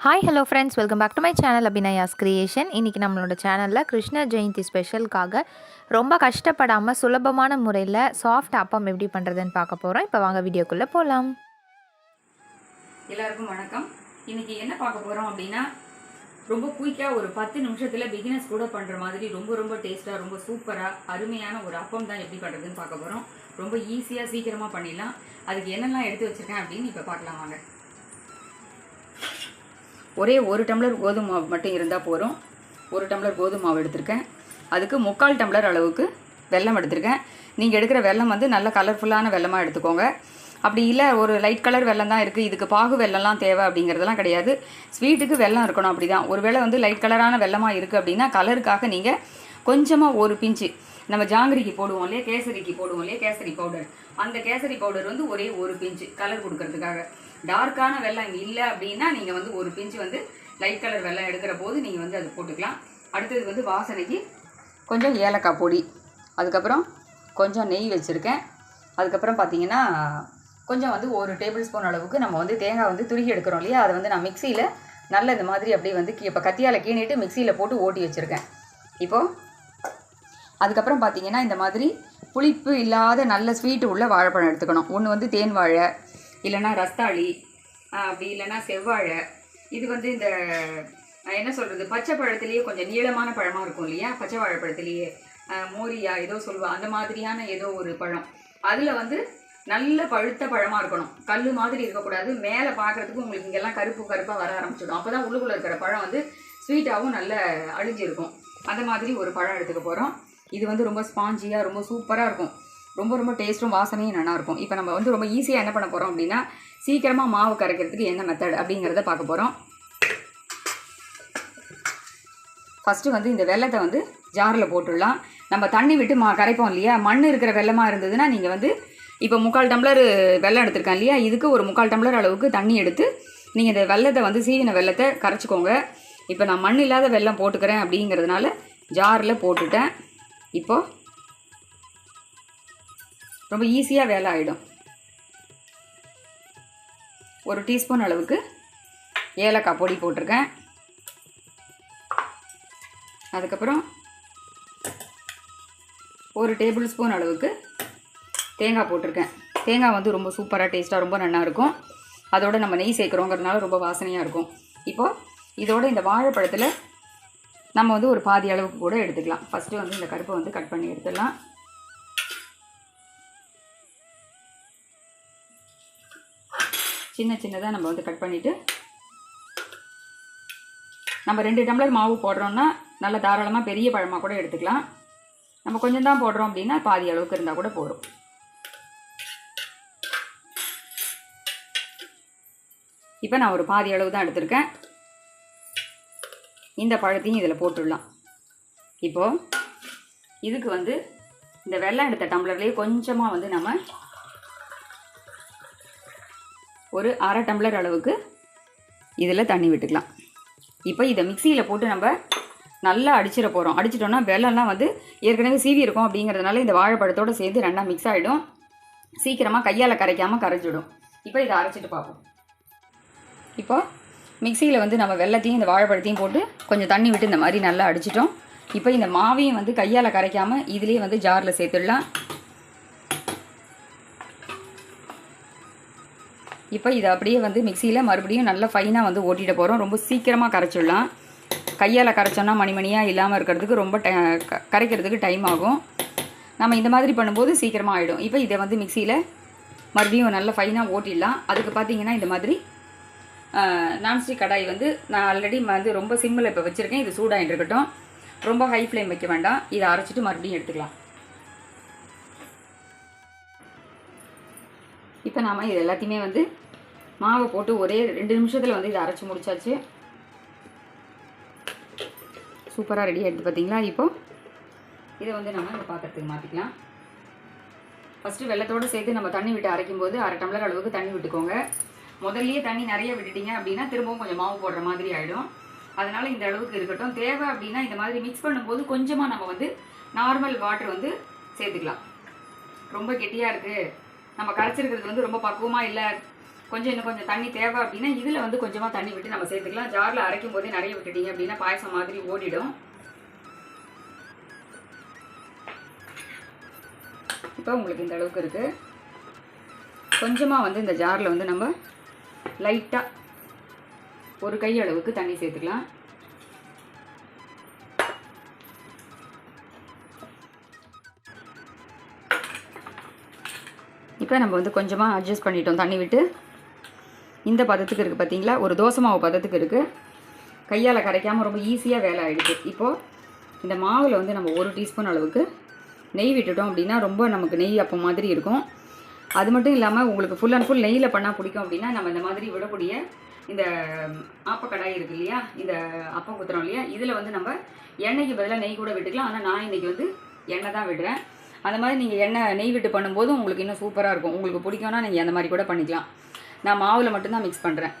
Hi hello friends welcome back to my channel Abhinaya's creation இன்றைக்கி நம்மளோட சேனலில் கிருஷ்ண ஜெயந்தி ஸ்பெஷலுக்காக ரொம்ப கஷ்டப்படாமல் சுலபமான முறையில் சாஃப்ட் அப்பம் எப்படி பண்ணுறதுன்னு பார்க்க போகிறோம் இப்போ வாங்க வீடியோக்குள்ளே போகலாம் எல்லாருக்கும் வணக்கம். இன்றைக்கி என்ன பார்க்க போகிறோம் அப்படின்னா ரொம்ப குயிக்காக ஒரு பத்து நிமிஷத்தில் பிகினஸ் கூட பண்ணுற மாதிரி ரொம்ப ரொம்ப டேஸ்ட்டாக ரொம்ப சூப்பராக அருமையான ஒரு அப்பம் தான் எப்படி பண்ணுறதுன்னு பார்க்க போகிறோம் ரொம்ப ஈஸியாக சீக்கிரமாக பண்ணிடலாம். அதுக்கு என்னெல்லாம் எடுத்து வச்சிருக்கேன் அப்படின்னு இப்போ பார்க்கலாம் வாங்க. ஒரே ஒரு டம்ளர் கோதுமை மாவு மட்டும் இருந்தால் போதும். ஒரு டம்ளர் கோதுமை மாவு எடுத்திருக்கேன். அதுக்கு முக்கால் டம்ளர் அளவுக்கு வெல்லம் எடுத்திருக்கேன். நீங்கள் எடுக்கிற வெல்லம் வந்து நல்ல கலர்ஃபுல்லான வெல்லமாக எடுத்துக்கோங்க. அப்படி இல்லை ஒரு லைட் கலர் வெல்லம் தான் இருக்குது இதுக்கு பாகு வெல்லம்லாம் தேவை அப்படிங்கிறதெல்லாம் கிடையாது. ஸ்வீட்டுக்கு வெல்லம் இருக்கணும் அப்படி தான் ஒருவேளை வந்து லைட் கலரான வெல்லமாக இருக்குது அப்படின்னா கலருக்காக நீங்கள் கொஞ்சமாக ஒரு பிஞ்சு நம்ம ஜாங்கிரிக்கு போடுவோம் இல்லையா? கேசரிக்கு போடுவோம் இல்லையா? கேசரி பவுடர் அந்த கேசரி பவுடர் வந்து ஒரே ஒரு பிஞ்சு கலர் கொடுக்கறதுக்காக. டார்க்கான வெல்லம் இல்லை அப்படின்னா நீங்கள் வந்து ஒரு பிஞ்சு வந்து லைட் கலர் வெல்லம் எடுக்கிற போது நீங்கள் வந்து அது போட்டுக்கலாம். அடுத்தது வந்து வாசனைக்கு கொஞ்சம் ஏலக்காய் பொடி. அதுக்கப்புறம் கொஞ்சம் நெய் வச்சுருக்கேன். அதுக்கப்புறம் பார்த்தீங்கன்னா கொஞ்சம் வந்து ஒரு டேபிள் ஸ்பூன் அளவுக்கு நம்ம வந்து தேங்காய் வந்து துருகி எடுக்கிறோம் இல்லையா? அதை வந்து நான் மிக்சியில் நல்ல இந்த மாதிரி அப்படியே வந்து இப்போ கத்தியால் கீணிட்டு மிக்சியில் போட்டு ஓட்டி வச்சுருக்கேன். இப்போது அதுக்கப்புறம் பார்த்தீங்கன்னா இந்த மாதிரி புளிப்பு இல்லாத நல்ல ஸ்வீட்டு உள்ள வாழைப்பழம் எடுத்துக்கணும். ஒன்று வந்து தேன் வாழை இல்லைன்னா ரஸ்தாளி அப்படி இல்லைன்னா செவ்வாழை. இது வந்து இந்த என்ன சொல்கிறது பச்சை பழத்துலேயே கொஞ்சம் நீளமான பழமாக இருக்கும் இல்லையா? பச்சை வாழைப்பழத்துலேயே மோரியா ஏதோ சொல்லுவா அந்த மாதிரியான ஏதோ ஒரு பழம். அதில் வந்து நல்ல பழுத்த பழமாக இருக்கணும். கல் மாதிரி இருக்கக்கூடாது. மேலே பார்க்குறதுக்கு உங்களுக்கு இங்கெல்லாம் கருப்பு கருப்பாக வர ஆரம்பிச்சிடும். அப்போ தான் உள்ளுக்குள்ளே இருக்கிற பழம் வந்து ஸ்வீட்டாகவும் நல்ல அழிஞ்சிருக்கும். அந்த மாதிரி ஒரு பழம் எடுத்துக்க போகிறோம் இது வந்து ரொம்ப ஸ்பாஞ்சியாக ரொம்ப சூப்பராக இருக்கும். ரொம்ப ரொம்ப டேஸ்ட்டும் வாசனையும் நல்லாயிருக்கும் இப்போ நம்ம வந்து ரொம்ப ஈஸியாக என்ன பண்ண போகிறோம் அப்படின்னா சீக்கிரமாக மாவு கரைக்கிறதுக்கு என்ன மெத்தட் அப்படிங்கிறத பார்க்க போகிறோம் ஃபஸ்ட்டு வந்து இந்த வெள்ளத்தை வந்து ஜாரில் போட்டுடலாம். நம்ம தண்ணி விட்டு மா கரைப்போம் இல்லையா? மண் இருக்கிற வெள்ளமாக இருந்ததுன்னா நீங்கள் வந்து இப்போ முக்கால் டம்ளர் வெள்ளம் எடுத்திருக்கேன் இல்லையா? இதுக்கு ஒரு முக்கால் டம்ளர் அளவுக்கு தண்ணி எடுத்து நீங்கள் இந்த வெள்ளத்தை வந்து சீவின வெள்ளத்தை கரைச்சிக்கோங்க. இப்போ நான் மண் இல்லாத வெள்ளம் போட்டுக்கிறேன் அப்படிங்கிறதுனால ஜாரில் போட்டுட்டேன். இப்போது ரொம்ப ஈஸியாக வேலை ஆகிடும் ஒரு டீஸ்பூன் அளவுக்கு ஏலக்காய் பொடி போட்டிருக்கேன். அதுக்கப்புறம் ஒரு டேபிள் ஸ்பூன் அளவுக்கு தேங்காய் போட்டிருக்கேன். தேங்காய் வந்து ரொம்ப சூப்பராக டேஸ்ட்டாக ரொம்ப நல்லா இருக்கும். அதோட நம்ம நெய் சேர்க்குறோங்கிறதுனால ரொம்ப வாசனையாக இருக்கும். இப்போது இதோட இந்த வாழைப்பழத்தில் நம்ம வந்து ஒரு பாதி அளவுக்கு கூட எடுத்துக்கலாம். ஃபஸ்ட்டு வந்து இந்த கருப்பை வந்து கட் பண்ணி எடுத்துடலாம். சின்ன சின்னதாக நம்ம வந்து கட் பண்ணிவிட்டு நம்ம ரெண்டு டம்ளர் மாவு போடுறோம்னா நல்ல தாராளமாக பெரிய பழமாக கூட எடுத்துக்கலாம். நம்ம கொஞ்சம் தான் போடுறோம் அப்படின்னா பாதி அளவுக்கு இருந்தால் கூட போதும். இப்போ நான் ஒரு பாதி அளவு தான் எடுத்திருக்கேன். இந்த பழத்தையும் இதில் போட்டுடலாம். இப்போது இதுக்கு வந்து இந்த வெள்ளம் எடுத்த டம்ளர்லேயே கொஞ்சமாக வந்து நம்ம ஒரு அரை டம்ளர் அளவுக்கு இதில் தண்ணி விட்டுக்கலாம். இப்போ இதை மிக்சியில் போட்டு நம்ம நல்லா அடிச்சிட போகிறோம். அடிச்சிட்டோம்னா வெள்ளம்லாம் வந்து ஏற்கனவே சீவி இருக்கும் அப்படிங்கிறதுனால இந்த வாழைப்பழத்தோடு சேர்ந்து ரெண்டாக மிக்ஸ் ஆகிடும் சீக்கிரமாக கையால் கரைக்காமல் கரைஞ்சிடும். இப்போ இதை அரைச்சிட்டு பார்ப்போம். இப்போ மிக்சியில் வந்து நம்ம வெள்ளத்தையும் இந்த வாழைப்பழத்தையும் போட்டு கொஞ்சம் தண்ணி விட்டு இந்த மாதிரி நல்லா அடிச்சிட்டோம். இப்போ இந்த மாவையும் வந்து கையால் கரைக்காமல் இதுலேயே வந்து ஜாரில் சேர்த்துடலாம். இப்போ இதை அப்படியே வந்து மிக்சியில் மறுபடியும் நல்லா ஃபைனாக வந்து ஓட்டிகிட்டு போகிறோம் ரொம்ப சீக்கிரமாக கரைச்சிடலாம். கையால் கரைச்சோன்னா மணிமணியாக இல்லாமல் இருக்கிறதுக்கு ரொம்ப டை க- கரைக்கிறதுக்கு டைம் ஆகும். நம்ம இந்த மாதிரி பண்ணும்போது சீக்கிரமாக ஆகிடும் இப்போ இதை வந்து மிக்சியில் மறுபடியும் நல்லா ஃபைனாக ஓட்டிடலாம். அதுக்கு பார்த்தீங்கன்னா இந்த மாதிரி நான்ஸ்டிக் கடாய் வந்து நான் ஆல்ரெடி வந்து ரொம்ப சிம்மில் இப்போ வச்சுருக்கேன். இது சூடாகிட்டு இருக்கட்டும். ரொம்ப ஹை ஃப்ளேம் வைக்க வேண்டாம். இதை அரைச்சிட்டு மறுபடியும் எடுத்துக்கலாம். இப்போ நாம் இது எல்லாத்தையுமே வந்து மாவை போட்டு ஒரே ரெண்டு நிமிஷத்தில் வந்து இதை அரைச்சி முடிச்சாச்சு. சூப்பராக ரெடி ஆகிடுது பார்த்தீங்களா இப்போ இதை வந்து நம்ம இந்த பாத்திரத்துக்கு மாற்றிக்கலாம் ஃபஸ்ட்டு வெள்ளத்தோடு சேர்த்து நம்ம தண்ணி விட்டு அரைக்கும் போது அரை டம்ளர் அளவுக்கு தண்ணி விட்டுக்கோங்க. முதல்லையே தண்ணி நிறைய விட்டுட்டீங்க அப்படின்னா திரும்பவும் கொஞ்சம் மாவு போடுற மாதிரி ஆகிடும் அதனால் இந்த அளவுக்கு இருக்கட்டும். தேவை அப்படின்னா இந்த மாதிரி மிக்ஸ் பண்ணும்போது கொஞ்சமாக நம்ம வந்து நார்மல் வாட்டர் வந்து சேர்த்துக்கலாம். ரொம்ப கெட்டியாக இருக்குது நம்ம கரைச்சிருக்கிறது வந்து ரொம்ப பக்குவமாக இல்லை. கொஞ்சம் இன்னும் கொஞ்சம் தண்ணி தேவை அப்படின்னா இதில் வந்து கொஞ்சமாக தண்ணி விட்டு நம்ம சேர்த்துக்கலாம். ஜாரில் அரைக்கும் போதே நிறைய விட்டுட்டீங்க அப்படின்னா பாயசம் மாதிரி ஓடிடும். இப்போ உங்களுக்கு இந்த அளவுக்கு இருக்குது கொஞ்சமாக வந்து இந்த ஜாரில் வந்து நம்ம லைட்டாக ஒரு கை அளவுக்கு தண்ணி சேர்த்துக்கலாம். இப்போ நம்ம வந்து கொஞ்சமாக அட்ஜஸ்ட் பண்ணிட்டோம் தண்ணி விட்டு. இந்த பதத்துக்கு இருக்குது பார்த்தீங்களா ஒரு தோசை மாவு பதத்துக்கு இருக்குது கையால் கரைக்காமல் ரொம்ப ஈஸியாக வேலை ஆகிடுது இப்போது இந்த மாவில் வந்து நம்ம ஒரு டீஸ்பூன் அளவுக்கு நெய் விட்டுட்டோம் அப்படின்னா ரொம்ப நமக்கு நெய் அப்போ மாதிரி இருக்கும். அது மட்டும் இல்லாமல் உங்களுக்கு ஃபுல் அண்ட் ஃபுல் நெய்யில் பண்ணால் பிடிக்கும் அப்படின்னா நம்ம இந்த மாதிரி விடக்கூடிய இந்த ஆப்பக்கடாய் இருக்கு இல்லையா? இந்த அப்பம் குத்துறோம் இல்லையா? இதில் வந்து நம்ம எண்ணெய்க்கு பதிலாக நெய் கூட விட்டுக்கலாம். ஆனால் நான் இன்றைக்கி வந்து எண்ணெய் தான் விடுறேன். அந்த மாதிரி நீங்கள் எண்ணெய் நெய் விட்டு பண்ணும்போது உங்களுக்கு இன்னும் சூப்பராக இருக்கும். உங்களுக்கு பிடிக்கும்னா நீங்கள் அந்த மாதிரி கூட பண்ணிக்கலாம். நான் மாவில் மட்டும்தான் மிக்ஸ் பண்ணுறேன்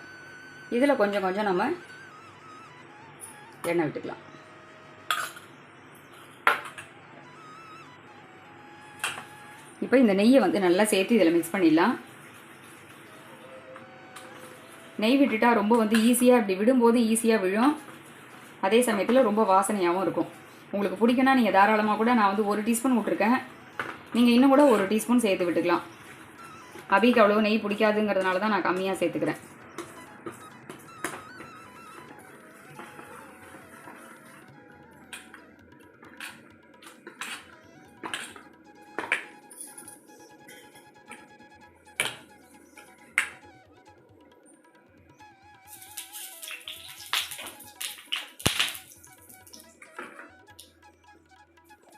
இதில் கொஞ்சம் கொஞ்சம் நம்ம எண்ணெய் விட்டுக்கலாம். இப்போ இந்த நெய்யை வந்து நல்லா சேர்த்து இதில் மிக்ஸ் பண்ணிடலாம். நெய் விட்டுட்டா ரொம்ப வந்து ஈஸியாக இப்படி விடும்போது ஈஸியாக விழும். அதே சமயத்தில் ரொம்ப வாசனையாகவும் இருக்கும். உங்களுக்கு பிடிக்குன்னா நீங்கள் தாராளமாக கூட நான் வந்து ஒரு டீஸ்பூன் விட்டுருக்கேன். நீங்கள் இன்னும் கூட ஒரு டீஸ்பூன் சேர்த்து விட்டுக்கலாம். அபிக்கு அவ்வளோ நெய் பிடிக்காதுங்கிறதுனால தான் நான் கம்மியாக சேர்த்துக்கிறேன்.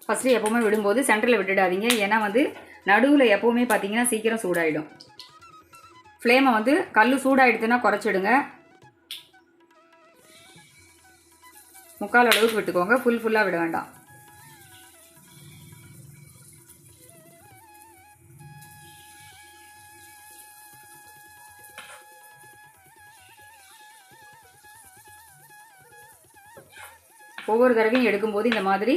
ஃபஸ்ட்டு எப்போவுமே விடும்போது சென்டரில் விட்டுடாதீங்க. ஏன்னா வந்து நடுவில் எப்போவுமே பார்த்தீங்கன்னா சீக்கிரம் சூடாயிடும். ஃப்ளேமை வந்து கல் சூடாயிடுதுன்னா குறைச்சிடுங்க. முக்கால் அளவுக்கு விட்டுக்கோங்க. ஃபுல் ஃபுல்லாக விட வேண்டாம். ஒவ்வொரு தடவையும் எடுக்கும்போது இந்த மாதிரி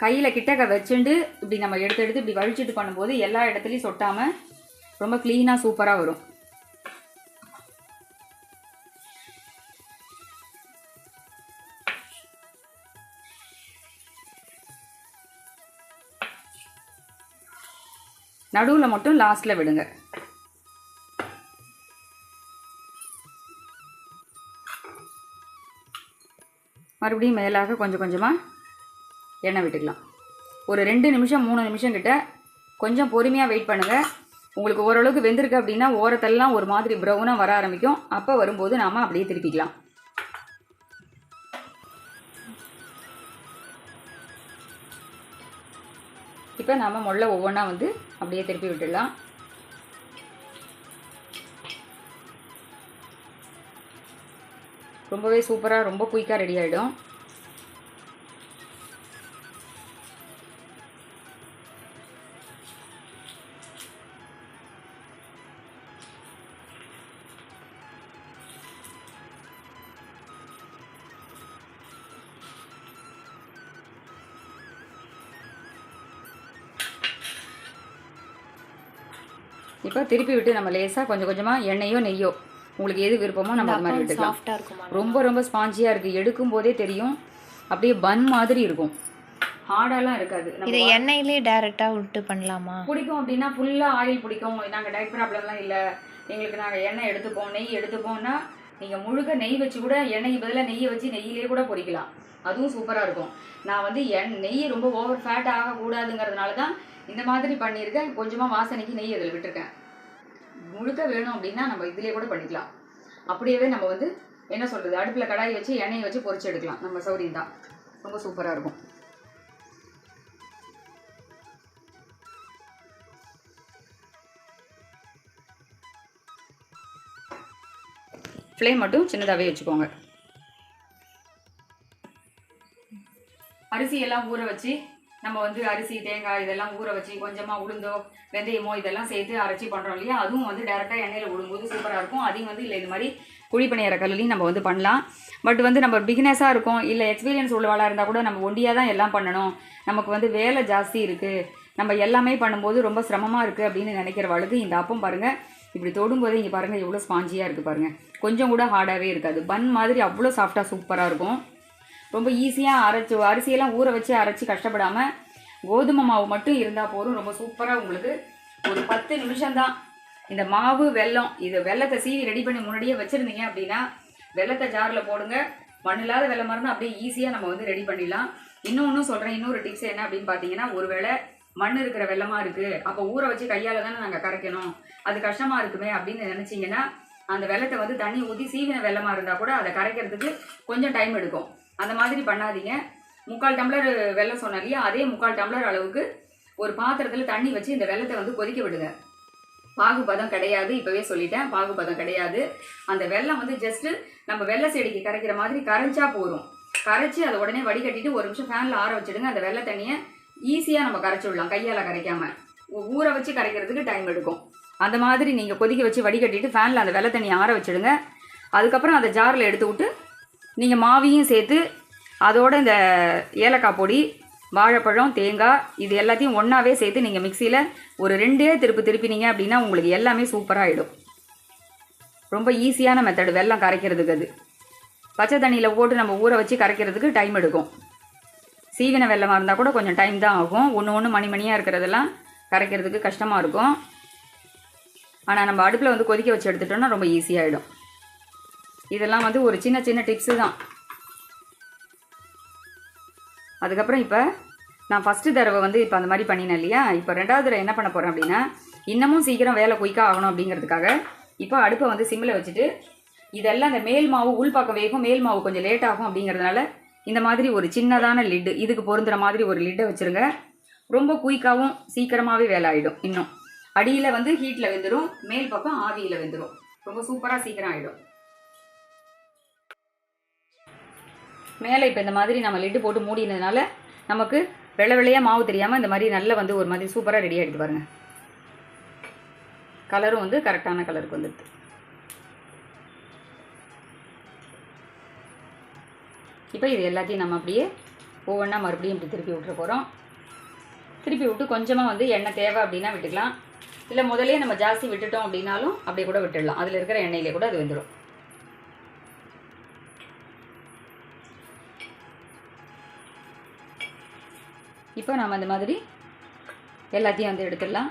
கையில் கிட்டக்க வச்சுண்டு இப்படி நம்ம எடுத்து எடுத்து இப்படி வழிச்சிட்டு பண்ணும்போது எல்லா இடத்துலையும் சொட்டாமல் ரொம்ப க்ளீனாக சூப்பராக வரும். நடுவில் மட்டும் லாஸ்ட்டில் விடுங்க. மறுபடியும் மேலாக கொஞ்சம் கொஞ்சமாக எண்ணெய் விட்டுக்கலாம். ஒரு ரெண்டு நிமிஷம் மூணு நிமிஷம் கிட்ட கொஞ்சம் பொறுமையாக வெயிட் பண்ணுங்கள் உங்களுக்கு ஓரளவுக்கு வெந்திருக்கு அப்படின்னா ஓரத்தெல்லாம் ஒரு மாதிரி ப்ரௌனாக வர ஆரம்பிக்கும். அப்போ வரும்போது நாம் அப்படியே திருப்பிக்கலாம். இப்போ நாம் முள்ள ஒவ்வொன்றா வந்து அப்படியே திருப்பி விட்டுடலாம். ரொம்பவே சூப்பராக ரொம்ப குயிக்காக ரெடி ஆகிடும் இப்போ திருப்பி விட்டு நம்ம லேசாக கொஞ்சம் கொஞ்சமாக எண்ணெயோ நெய்யோ உங்களுக்கு எது விருப்பமோ நம்ம அது மாதிரி விட்டுக்கலாம் ரொம்ப ரொம்ப ஸ்பாஞ்சியாக இருக்குது எடுக்கும் போதே தெரியும். அப்படியே பன் மாதிரி இருக்கும். ஹார்டாலாம் இருக்காது. இதை எண்ணெயிலே டைரெக்டாக விட்டு பண்ணலாமா? பிடிக்கும் அப்படின்னா ஃபுல்லாக ஆயில் பிடிக்கும். நாங்கள் டயட் ப்ராப்ளம்லாம் இல்லை. எங்களுக்கு நாங்கள் எண்ணெய் எடுத்துப்போம் நெய் எடுத்துப்போம்னா நீங்கள் முழுக்க நெய் வச்சு கூட எண்ணெய் பதிலாக நெய்யை வச்சு நெய்யிலே கூட பொரிக்கலாம். அதுவும் சூப்பராக இருக்கும். நான் வந்து எண் நெய் ரொம்ப ஓவர் ஃபேட் ஆகக்கூடாதுங்கிறதுனால தான் இந்த மாதிரி பண்ணியிருக்கேன். கொஞ்சமாக வாசனைக்கு நெய் அதில் விட்டுருக்கேன். முழுக்க வேணும் அப்படின்னா நம்ம இதிலே கூட பண்ணிக்கலாம். அப்படியே நம்ம வந்து என்ன சொல்கிறது அடுப்பில் கடாய் வச்சு எண்ணெயை வச்சு பொரிச்சு எடுக்கலாம். நம்ம சௌரியம் தான். ரொம்ப சூப்பராக இருக்கும். ஃப்ளேம் மட்டும் சின்னதாகவே வச்சுக்கோங்க. அரிசியெல்லாம் ஊற வச்சு நம்ம வந்து அரிசி தேங்காய் இதெல்லாம் ஊற வச்சு கொஞ்சமாக உளுந்தோ வெந்தயமோ இதெல்லாம் சேர்த்து அரைச்சி பண்ணுறோம் இல்லையா? அதுவும் வந்து டேரெக்டாக எண்ணெயில் விடும்போது சூப்பராக இருக்கும். அதையும் வந்து இல்லை இது மாதிரி குழி பணியார கல்லுலையும் நம்ம வந்து பண்ணலாம். பட் வந்து நம்ம பிகினஸாக இருக்கோம். இல்லை எக்ஸ்பீரியன்ஸ் உள்ளவாளாக இருந்தால் கூட நம்ம ஒண்டியாக தான் எல்லாம் பண்ணணும். நமக்கு வந்து வேலை ஜாஸ்தி இருக்குது நம்ம எல்லாமே பண்ணும்போது ரொம்ப சிரமமாக இருக்குது அப்படின்னு நினைக்கிறவளுக்கு இந்த அப்பம் பாருங்கள் இப்படி தொடும்போது இங்கே பாருங்கள் எவ்வளோ ஸ்பாஞ்சியாக இருக்குது பாருங்கள் கொஞ்சம் கூட ஹார்டாகவே இருக்காது. பன் மாதிரி அவ்வளோ சாஃப்டாக சூப்பராக இருக்கும். ரொம்ப ஈஸியாக அரைச்சி அரிசியெல்லாம் ஊற வச்சு அரைச்சி கஷ்டப்படாமல் கோதுமை மாவு மட்டும் இருந்தால் போதும். ரொம்ப சூப்பராக உங்களுக்கு ஒரு பத்து நிமிஷம்தான். இந்த மாவு வெல்லம் இது வெள்ளத்தை சீவி ரெடி பண்ணி முன்னாடியே வச்சுருந்தீங்க அப்படின்னா வெள்ளத்தை ஜாரில் போடுங்க. மண் இல்லாத வெள்ளம் மருந்து அப்படியே ஈஸியாக நம்ம வந்து ரெடி பண்ணிடலாம். இன்னொன்று சொல்கிறேன் இன்னொரு டிப்ஸ் என்ன அப்படின்னு பார்த்தீங்கன்னா ஒருவேளை மண் இருக்கிற வெள்ளமாக இருக்குது அப்போ ஊற வச்சு கையால் தானே நாங்கள் கரைக்கணும். அது கஷ்டமாக இருக்குமே அப்படின்னு நினச்சிங்கன்னா அந்த வெள்ளத்தை வந்து தண்ணி ஊற்றி சீவின வெள்ளமாக இருந்தால் கூட அதை கரைக்கிறதுக்கு கொஞ்சம் டைம் எடுக்கும். அந்த மாதிரி பண்ணாதீங்க. முக்கால் டம்ளர் வெள்ளம் சொன்னேன் இல்லையா? அதே முக்கால் டம்ளர் அளவுக்கு ஒரு பாத்திரத்தில் தண்ணி வச்சு இந்த வெள்ளத்தை வந்து கொதிக்க விடுங்க. பாகுபதம் கிடையாது இப்போவே சொல்லிட்டேன். பாகுபதம் கிடையாது. அந்த வெள்ளம் வந்து ஜஸ்ட்டு நம்ம வெள்ளை செடிக்கு கரைக்கிற மாதிரி கரைஞ்சா போதும். கரைச்சி அதை உடனே வடிகட்டிட்டு ஒரு நிமிஷம் ஃபேனில் ஆற வச்சிடுங்க. அந்த வெள்ளை தண்ணியை ஈஸியாக நம்ம கரைச்சி விடலாம் கையால் கரைக்காம. ஊற வச்சு கரைக்கிறதுக்கு டைம் எடுக்கும். அந்த மாதிரி நீங்கள் கொதிக்க வச்சு வடிகட்டிட்டு ஃபேனில் அந்த வெள்ளை தண்ணியை ஆற வச்சிடுங்க. அதுக்கப்புறம் அதை ஜாரில் எடுத்து விட்டு நீங்கள் மாவியும் சேர்த்து அதோட இந்த ஏலக்காய் பொடி வாழைப்பழம் தேங்காய் இது எல்லாத்தையும் ஒன்றாவே சேர்த்து நீங்கள் மிக்சியில் ஒரு ரெண்டே திருப்பு திருப்பினீங்க அப்படின்னா உங்களுக்கு எல்லாமே சூப்பராக ஆகிடும் ரொம்ப ஈஸியான மெத்தடு வெள்ளம் கரைக்கிறதுக்கு அது. பச்சை தண்ணியில் போட்டு நம்ம ஊற வச்சு கரைக்கிறதுக்கு டைம் எடுக்கும். சீவின வெள்ளமாக இருந்தால் கூட கொஞ்சம் டைம் தான் ஆகும். ஒன்று ஒன்று மணி மணியாக இருக்கிறதெல்லாம் கரைக்கிறதுக்கு கஷ்டமாக இருக்கும். ஆனால் நம்ம அடுப்பில் வந்து கொதிக்க வச்சு எடுத்துட்டோம்னா ரொம்ப ஈஸியாகிடும் இதெல்லாம் வந்து ஒரு சின்ன சின்ன டிப்ஸு தான். அதுக்கப்புறம் இப்போ நான் ஃபஸ்ட்டு தடவை வந்து இப்போ அந்த மாதிரி பண்ணினேன் இல்லையா? இப்போ ரெண்டாவது தடவை என்ன பண்ண போகிறேன் அப்படின்னா இன்னமும் சீக்கிரம் வேலை குயிக்காக ஆகணும் அப்படிங்கிறதுக்காக இப்போ அடுப்பை வந்து சிம்மில் வச்சுட்டு இதெல்லாம் இந்த மேல் மாவு உள்பாக்க வேகும் மேல் மாவு கொஞ்சம் லேட் ஆகும் அப்படிங்கிறதுனால இந்த மாதிரி ஒரு சின்னதான லிட்டு இதுக்கு பொருந்துகிற மாதிரி ஒரு லிட்டை வச்சுருங்க. ரொம்ப குயிக்காகவும் சீக்கிரமாகவே வேலை ஆகிடும் இன்னும். அடியில் வந்து ஹீட்டில் வெந்துடும் மேல் பக்கம் ஆவியில் வெந்துடும் ரொம்ப சூப்பராக சீக்கிரம் ஆகிடும் மேலே இப்போ இந்த மாதிரி நம்ம லிட்டு போட்டு மூடினதுனால நமக்கு வெள்ளை வெள்ளையாக மாவு தெரியாமல் இந்த மாதிரி நல்ல வந்து ஒரு மாதிரி சூப்பராக ரெடி ஆகிடுது பாருங்கள் கலரும் வந்து கரெக்டான கலருக்கு வந்துடுது. இப்போ இது எல்லாத்தையும் நம்ம அப்படியே ஒவ்வொன்றா மறுபடியும் இப்படி திருப்பி விட்டுற போகிறோம் திருப்பி விட்டு கொஞ்சமாக வந்து எண்ணெய் தேவை அப்படின்னா விட்டுக்கலாம். இல்லை முதலே நம்ம ஜாஸ்தி விட்டுட்டோம் அப்படின்னாலும் அப்படியே கூட விட்டுடலாம். அதில் இருக்கிற எண்ணெயிலே கூட அது வந்துடும் இப்போ நம்ம இந்த மாதிரி எல்லாத்தையும் வந்து எடுத்துடலாம்.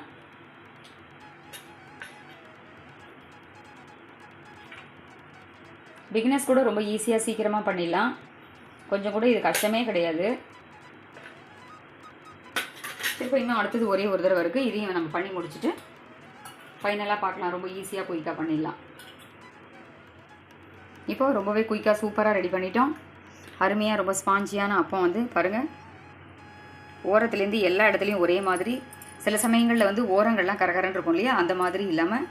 பிகினர்ஸ் கூட ரொம்ப ஈஸியாக சீக்கிரமாக பண்ணிடலாம். கொஞ்சம் கூட இது கஷ்டமே கிடையாது. திருப்ப இன்னும் அடுத்தது ஒரே ஒரு தடவை இருக்குது இதையும் நம்ம பண்ணி முடிச்சுட்டு ஃபைனலாக பார்க்கலாம். ரொம்ப ஈஸியாக குயிக்காக பண்ணிடலாம். இப்போ ரொம்பவே குயிக்காக சூப்பராக ரெடி பண்ணிட்டோம். அருமையாக ரொம்ப ஸ்பாஞ்சியான அப்பம் வந்து பாருங்கள் ஓரத்துலேருந்து எல்லா இடத்துலையும் ஒரே மாதிரி. சில சமயங்களில் வந்து ஓரங்கள்லாம் கரகரன்னு இருக்கும் இல்லையா? அந்த மாதிரி இல்லாமல்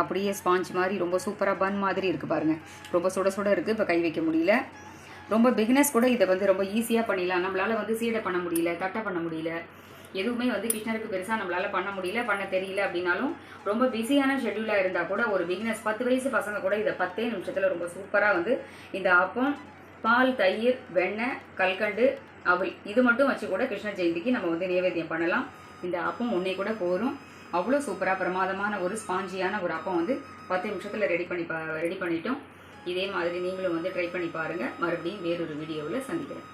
அப்படியே ஸ்பாஞ்ச் மாதிரி ரொம்ப சூப்பராக பன் மாதிரி இருக்குது பாருங்கள் ரொம்ப சுட சுட இருக்குது இப்போ கை வைக்க முடியல. ரொம்ப பிகினஸ் கூட இதை வந்து ரொம்ப ஈஸியாக பண்ணிடலாம். நம்மளால் வந்து சீடை பண்ண முடியல தட்டை பண்ண முடியல. எதுவுமே வந்து கிச்சனருக்கு பெருசாக நம்மளால் பண்ண முடியல பண்ண தெரியல அப்படின்னாலும் ரொம்ப பிஸியான ஷெட்யூலாக இருந்தால் கூட ஒரு பிகினஸ் பத்து வயசு பசங்க கூட இதை பத்தே நிமிஷத்தில் ரொம்ப சூப்பராக வந்து இந்த அப்பம் பால் தயிர் வெண்ணெய் கல்கண்டு அவள் இது மட்டும் வச்சு கூட கிருஷ்ண ஜெயந்திக்கு நம்ம வந்து நைவேத்தியம் பண்ணலாம். இந்த அப்பம் உன்னை கூட போரும் அவ்வளோ சூப்பராக பிரமாதமான ஒரு ஸ்பாஞ்சியான ஒரு அப்பம் வந்து பத்து நிமிஷத்தில் ரெடி பண்ணி பா ரெடி பண்ணிட்டோம். இதே மாதிரி நீங்களும் வந்து ட்ரை பண்ணி பாருங்கள் மறுபடியும் வேறொரு வீடியோவில் சந்திக்கிறேன்.